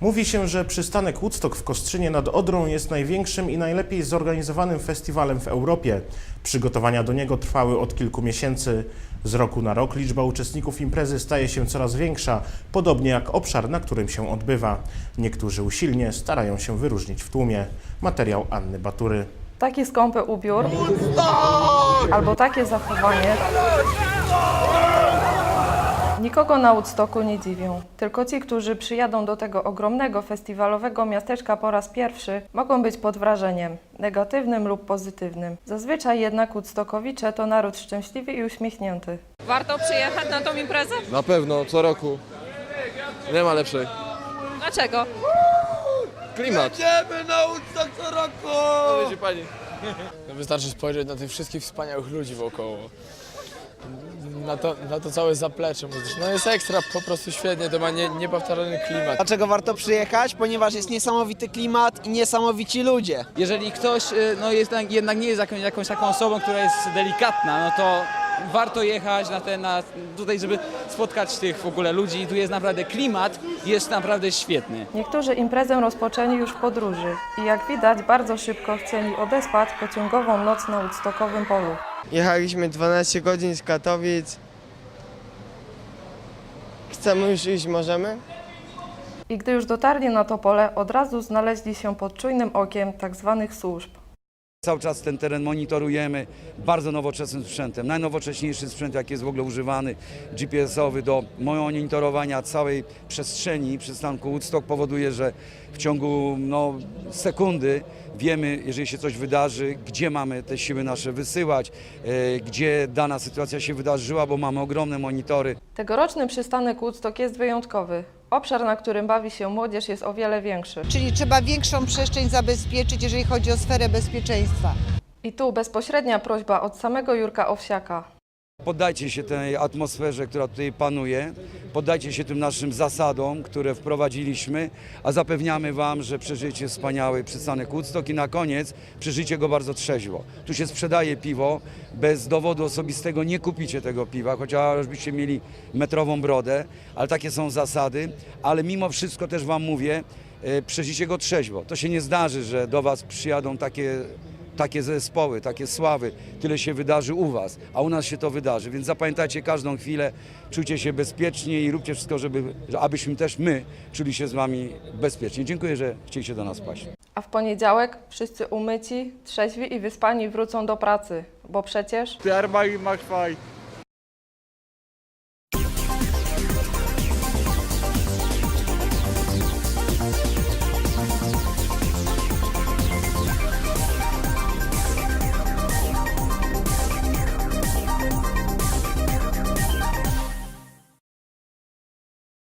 Mówi się, że przystanek Woodstock w Kostrzynie nad Odrą jest największym i najlepiej zorganizowanym festiwalem w Europie. Przygotowania do niego trwały od kilku miesięcy. Z roku na rok liczba uczestników imprezy staje się coraz większa, podobnie jak obszar, na którym się odbywa. Niektórzy usilnie starają się wyróżnić w tłumie. Materiał Anny Batury. Taki skąpy ubiór albo takie zachowanie nikogo na Woodstocku nie dziwią. Tylko ci, którzy przyjadą do tego ogromnego festiwalowego miasteczka po raz pierwszy, mogą być pod wrażeniem, negatywnym lub pozytywnym. Zazwyczaj jednak Woodstockowicze to naród szczęśliwy i uśmiechnięty. Warto przyjechać na tą imprezę? Na pewno, co roku. Nie ma lepszej. Dlaczego? Klimat. Jedziemy na Woodstock co roku! Widzi pani. No wystarczy spojrzeć na tych wszystkich wspaniałych ludzi wokoło. Na to, na to całe zaplecze muzyczne. No jest ekstra, po prostu świetnie, to ma nie, niepowtarzalny klimat. Dlaczego warto przyjechać? Ponieważ jest niesamowity klimat i niesamowici ludzie. Jeżeli ktoś y, no, jest, tak- jednak nie jest jakąś, jakąś taką osobą, która jest delikatna, no to warto jechać na ten, na, tutaj, żeby spotkać tych w ogóle ludzi. I tu jest naprawdę klimat, jest naprawdę świetny. Niektórzy imprezę rozpoczęli już w podróży i jak widać bardzo szybko chcieli odespać pociągową noc na Woodstockowym polu. Jechaliśmy 12 godzin z Katowic. Chcemy już iść, możemy? I gdy już dotarli na to pole, od razu znaleźli się pod czujnym okiem tzw. służb. Cały czas ten teren monitorujemy bardzo nowoczesnym sprzętem. Najnowocześniejszy sprzęt, jaki jest w ogóle używany, GPS-owy do monitorowania całej przestrzeni przystanku Woodstock powoduje, że w ciągu no, sekundy wiemy, jeżeli się coś wydarzy, gdzie mamy te siły nasze wysyłać, e, gdzie dana sytuacja się wydarzyła, bo mamy ogromne monitory. Tegoroczny przystanek Woodstock jest wyjątkowy. Obszar, na którym bawi się młodzież jest o wiele większy. Czyli trzeba większą przestrzeń zabezpieczyć, jeżeli chodzi o sferę bezpieczeństwa. I tu bezpośrednia prośba od samego Jurka Owsiaka. Poddajcie się tej atmosferze, która tutaj panuje, poddajcie się tym naszym zasadom, które wprowadziliśmy, a zapewniamy Wam, że przeżyjecie wspaniały przystanek Woodstock i na koniec przeżyjcie go bardzo trzeźwo. Tu się sprzedaje piwo, bez dowodu osobistego nie kupicie tego piwa, chociażbyście mieli metrową brodę, ale takie są zasady, ale mimo wszystko też Wam mówię, e, przeżyjcie go trzeźwo. To się nie zdarzy, że do Was przyjadą takie takie zespoły, takie sławy, tyle się wydarzy u Was, a u nas się to wydarzy. Więc zapamiętajcie każdą chwilę, czujcie się bezpiecznie i róbcie wszystko, żeby, że- abyśmy też my czuli się z Wami bezpiecznie. Dziękuję, że chcieliście do nas paść. A w poniedziałek wszyscy umyci, trzeźwi i wyspani wrócą do pracy, bo przecież Der macht frei.